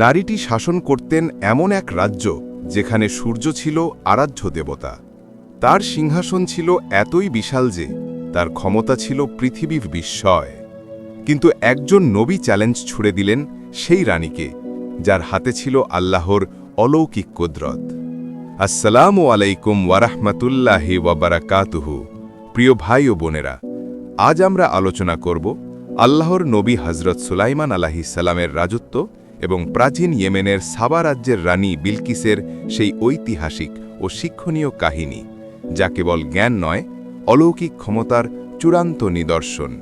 নারীটি শাসন করতেন এমন এক রাজ্য যেখানে সূর্য ছিল আরাধ্য দেবতা। তার সিংহাসন ছিল এতই বিশাল যে তার ক্ষমতা ছিল পৃথিবীর বিস্ময়। কিন্তু একজন নবী চ্যালেঞ্জ ছুড়ে দিলেন সেই রানীকে, যার হাতে ছিল আল্লাহর অলৌকিক কুদরত। আসসালামু আলাইকুম ওয়ারাহমাতুল্লাহি ওয়াবারাকাতুহু প্রিয় ভাই ও বোনেরা, আজ আমরা আলোচনা করব আল্লাহর নবী হজরত সুলাইমান আলাহিসাল্লামের রাজত্ব এবং প্রাচীন ইয়েমেনের সাবা রাজ্যের রানী বিলকিসের সেই ঐতিহাসিক ও শিক্ষণীয় কাহিনী, যা কেবল জ্ঞান নয়, অলৌকিক ক্ষমতার চূড়ান্ত নিদর্শন।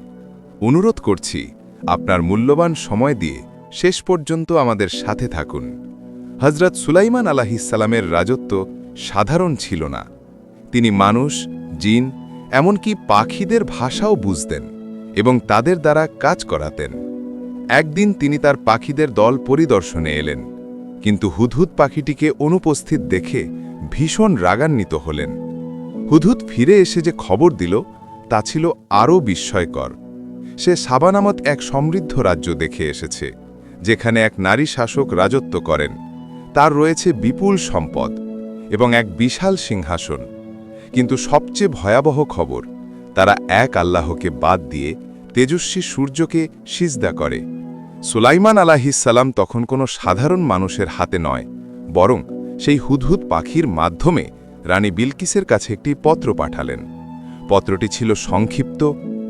অনুরোধ করছি, আপনার মূল্যবান সময় দিয়ে শেষ পর্যন্ত আমাদের সাথে থাকুন। হজরত সুলাইমান আলাহিসাল্লামের রাজত্ব সাধারণ ছিল না। তিনি মানুষ, জিন, এমনকি পাখিদের ভাষাও বুঝতেন এবং তাদের দ্বারা কাজ করাতেন। একদিন তিনি তার পাখিদের দল পরিদর্শনে এলেন, কিন্তু হুদহুদ পাখিটিকে অনুপস্থিত দেখে ভীষণ রাগান্বিত হলেন। হুদহুদ ফিরে এসে যে খবর দিল, তা ছিল আরও বিস্ময়কর। সে সাবানামত এক সমৃদ্ধ রাজ্য দেখে এসেছে, যেখানে এক নারী শাসক রাজত্ব করেন। তার রয়েছে বিপুল সম্পদ এবং এক বিশাল সিংহাসন। কিন্তু সবচেয়ে ভয়াবহ খবর, তারা এক আল্লাহকে বাদ দিয়ে তেজস্বী সূর্যকে সিজদা করে। সুলাইমান আলাহিসাল্লাম তখন কোনো সাধারণ মানুষের হাতে নয়, বরং সেই হুদহুদ পাখির মাধ্যমে রানী বিলকিসের কাছে একটি পত্র পাঠালেন। পত্রটি ছিল সংক্ষিপ্ত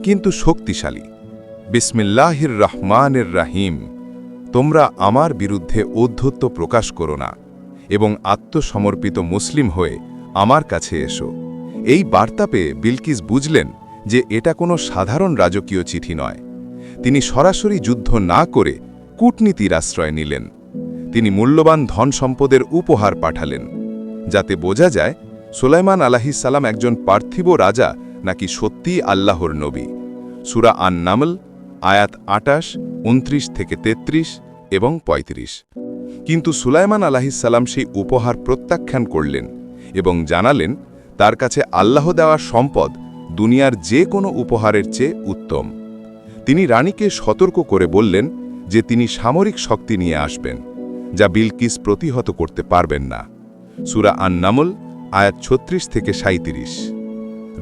কিন্তু শক্তিশালী। বিসমিল্লাহির রহমানের রাহিম, তোমরা আমার বিরুদ্ধে ঔদ্ধত্য প্রকাশ করো না এবং আত্মসমর্পিত মুসলিম হয়ে আমার কাছে এসো। এই বার্তা পেয়ে বিলকিস বুঝলেন যে এটা কোনো সাধারণ রাজকীয় চিঠি নয়। তিনি সরাসরি যুদ্ধ না করে কূটনীতির আশ্রয় নিলেন। তিনি মূল্যবান ধন সম্পদের উপহার পাঠালেন, যাতে বোঝা যায় সুলাইমান আলাহিসাল্লাম একজন পার্থিব রাজা নাকি সত্যিই আল্লাহর নবী। সুরা আন নামল আয়াত আটাশ, উনত্রিশ থেকে ৩৩ এবং ৩৫ কিন্তু সুলাইমান আলাহিসাল্লাম সেই উপহার প্রত্যাখ্যান করলেন এবং জানালেন, তার কাছে আল্লাহ দেওয়া সম্পদ দুনিয়ার যে কোনো উপহারের চেয়ে উত্তম। তিনি রানীকে সতর্ক করে বললেন যে তিনি সামরিক শক্তি নিয়ে আসবেন, যা বিলকিস প্রতিহত করতে পারবেন না। সুরা আন নামল আয়াত ছত্রিশ থেকে সাঁত্রিশ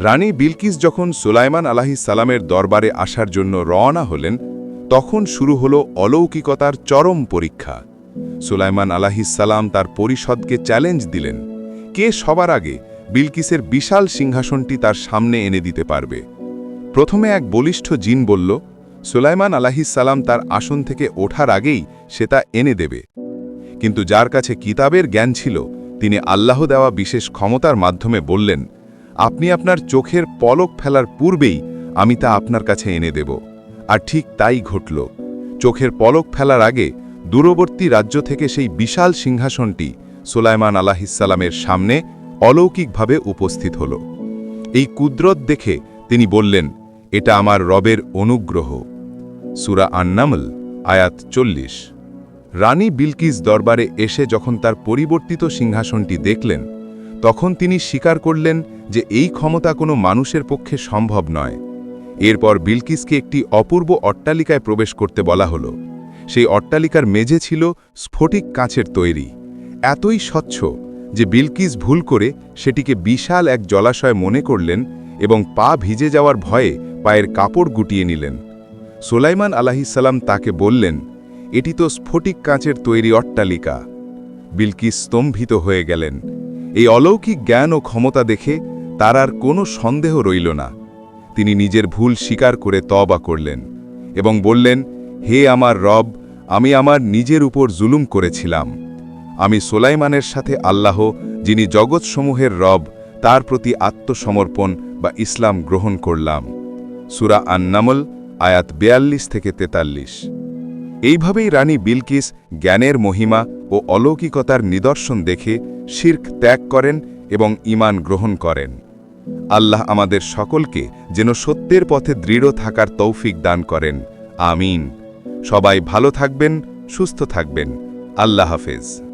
রানী বিলকিস যখন সুলাইমান আলাহিসাল্লামের দরবারে আসার জন্য রওনা হলেন, তখন শুরু হল অলৌকিকতার চরম পরীক্ষা। সুলাইমান আলাহিসাল্লাম তার পরিষদকে চ্যালেঞ্জ দিলেন, কে সবার আগে বিলকিসের বিশাল সিংহাসনটি তার সামনে এনে দিতে পারবে? প্রথমে এক বলিষ্ঠ জিন বলল সুলাইমান আলাহিসাল্লাম তার আসন থেকে ওঠার আগেই সে তা এনে দেবে। কিন্তু যার কাছে কিতাবের জ্ঞান ছিল, তিনি আল্লাহ দেওয়া বিশেষ ক্ষমতার মাধ্যমে বললেন, আপনি আপনার চোখের পলক ফেলার পূর্বেই আমি তা আপনার কাছে এনে দেব। আর ঠিক তাই ঘটল। চোখের পলক ফেলার আগে দূরবর্তী রাজ্য থেকে সেই বিশাল সিংহাসনটি সুলাইমান আলাহিসাল্লামের সামনে অলৌকিকভাবে উপস্থিত হল। এই কুদরত দেখে তিনি বললেন এটা আমার রবের অনুগ্রহ। সুরা আন্নামল, আয়াত চল্লিশ। রানী বিলকিস দরবারে এসে যখন তার পরিবর্তিত সিংহাসনটি দেখলেন, তখন তিনি স্বীকার করলেন যে এই ক্ষমতা কোনো মানুষের পক্ষে সম্ভব নয়। এরপর বিলকিসকে একটি অপূর্ব অট্টালিকায় প্রবেশ করতে বলা হলো। সেই অট্টালিকার মেঝে ছিল স্ফটিক কাঁচের তৈরি। এতই স্বচ্ছ যে বিলকিস ভুল করে সেটিকে বিশাল এক জলাশয় মনে করলেন এবং পা ভিজে যাওয়ার ভয়ে পায়ের কাপড় গুটিয়ে নিলেন। সোলাইমান আলাহিসাল্লাম তাকে বললেন, এটি তো স্ফটিক কাঁচের তৈরি অট্টালিকা। বিলকিস স্তম্ভিত হয়ে গেলেন। এই অলৌকিক জ্ঞান ও ক্ষমতা দেখে তার আর কোনো সন্দেহ রইল না। তিনি নিজের ভুল স্বীকার করে তবা করলেন এবং বললেন, হে আমার রব, আমি আমার নিজের উপর জুলুম করেছিলাম। আমি সোলাইমানের সাথে আল্লাহ, যিনি জগৎসমূহের রব, তার প্রতি আত্মসমর্পণ বা ইসলাম গ্রহণ করলাম। সুরা আন্নামল, আয়াত বেয়াল্লিশ থেকে তেতাল্লিশ। এইভাবেই রানী বিলকিস জ্ঞানের মহিমা ও অলৌকিকতার নিদর্শন দেখে শির্ক ত্যাগ করেন এবং ইমান গ্রহণ করেন। আল্লাহ আমাদের সকলকে যেন সত্যের পথে দৃঢ় থাকার তৌফিক দান করেন। আমিন। সবাই ভালো থাকবেন, সুস্থ থাকবেন। আল্লাহ হাফেজ।